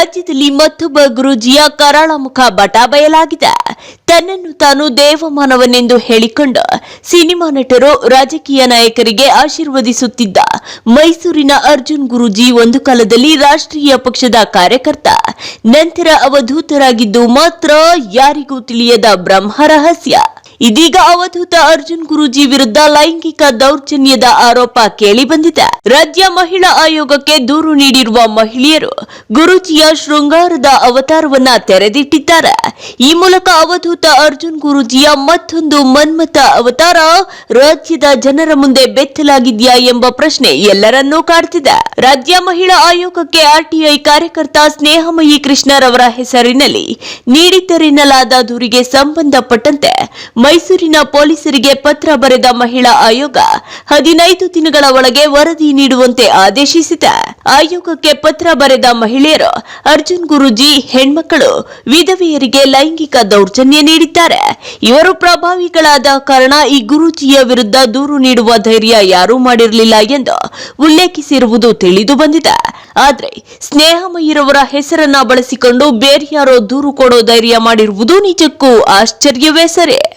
ರಾಜ್ಯದಲ್ಲಿ ಮತ್ತೊಬ್ಬ ಗುರೂಜಿಯ ಕರಾಳ ಮುಖ ಬಟ ಬಯಲಾಗಿದೆ. ತನ್ನನ್ನು ತಾನು ದೇವಮಾನವನೆಂದು ಹೇಳಿಕೊಂಡು ಸಿನಿಮಾ ನಟರು ರಾಜಕೀಯ ನಾಯಕರಿಗೆ ಆಶೀರ್ವದಿಸುತ್ತಿದ್ದ ಮೈಸೂರಿನ ಅರ್ಜುನ್ ಗುರೂಜಿ ಒಂದು ಕಾಲದಲ್ಲಿ ರಾಷ್ಟ್ರೀಯ ಪಕ್ಷದ ಕಾರ್ಯಕರ್ತ. ನಂತರ ಅವಧೂತರಾಗಿದ್ದು ಮಾತ್ರ ಯಾರಿಗೂ ತಿಳಿಯದ ಬ್ರಹ್ಮ ರಹಸ್ಯ. ಇದೀಗ ಅವಧೂತ ಅರ್ಜುನ್ ಗುರೂಜಿ ವಿರುದ್ಧ ಲೈಂಗಿಕ ದೌರ್ಜನ್ಯದ ಆರೋಪ ಕೇಳಿಬಂದಿದೆ ರಾಜ್ಯ ಮಹಿಳಾ ಆಯೋಗಕ್ಕೆ ದೂರು ನೀಡಿರುವ ಮಹಿಳೆಯರು ಗುರೂಜಿಯ ಶೃಂಗಾರದ ಅವತಾರವನ್ನ ತೆರೆದಿಟ್ಟಿದ್ದಾರೆ. ಈ ಮೂಲಕ ಅವಧೂತ ಅರ್ಜುನ್ ಗುರೂಜಿಯ ಮತ್ತೊಂದು ಮನ್ಮತ ಅವತಾರ ರಾಜ್ಯದ ಜನರ ಮುಂದೆ ಬೆತ್ತಲಾಗಿದೆಯಾ ಎಂಬ ಪ್ರಶ್ನೆ ಎಲ್ಲರನ್ನೂ ಕಾಡ್ತಿದೆ. ರಾಜ್ಯ ಮಹಿಳಾ ಆಯೋಗಕ್ಕೆ ಆರ್ಟಿಐ ಕಾರ್ಯಕರ್ತ ಸ್ನೇಹಮಯಿ ಕೃಷ್ಣರವರ ಹೆಸರಿನಲ್ಲಿ ನೀಡಿದ್ದರೆನ್ನಲಾದ ದೂರಿಗೆ ಸಂಬಂಧಪಟ್ಟಂತೆ ಮೈಸೂರಿನ ಪೊಲೀಸರಿಗೆ ಪತ್ರ ಬರೆದ ಮಹಿಳಾ ಆಯೋಗ ಹದಿನೈದು ದಿನಗಳ ಒಳಗೆ ವರದಿ ನೀಡುವಂತೆ ಆದೇಶಿಸಿದೆ. ಆಯೋಗಕ್ಕೆ ಪತ್ರ ಬರೆದ ಮಹಿಳೆಯರು ಅರ್ಜುನ್ ಗುರುಜಿ, ಹೆಣ್ಮಕ್ಕಳು, ವಿಧವೆಯರಿಗೆ ಲೈಂಗಿಕ ದೌರ್ಜನ್ಯ ನೀಡಿದ್ದಾರೆ. ಇವರು ಪ್ರಭಾವಿಗಳಾದ ಕಾರಣ ಈ ಗುರುಜಿಯ ವಿರುದ್ಧ ದೂರು ನೀಡುವ ಧೈರ್ಯ ಯಾರೂ ಮಾಡಿರಲಿಲ್ಲ ಎಂದು ಉಲ್ಲೇಖಿಸಿರುವುದು ತಿಳಿದು ಬಂದಿದೆ. ಆದರೆ ಸ್ನೇಹಮಯಿರವರ ಹೆಸರನ್ನ ಬಳಸಿಕೊಂಡು ಬೇರ್ಯಾರೋ ದೂರು ಕೊಡೋ ಧೈರ್ಯ ಮಾಡಿರುವುದು ನಿಜಕ್ಕೂ ಆಶ್ಚರ್ಯವೇ ಸರಿ.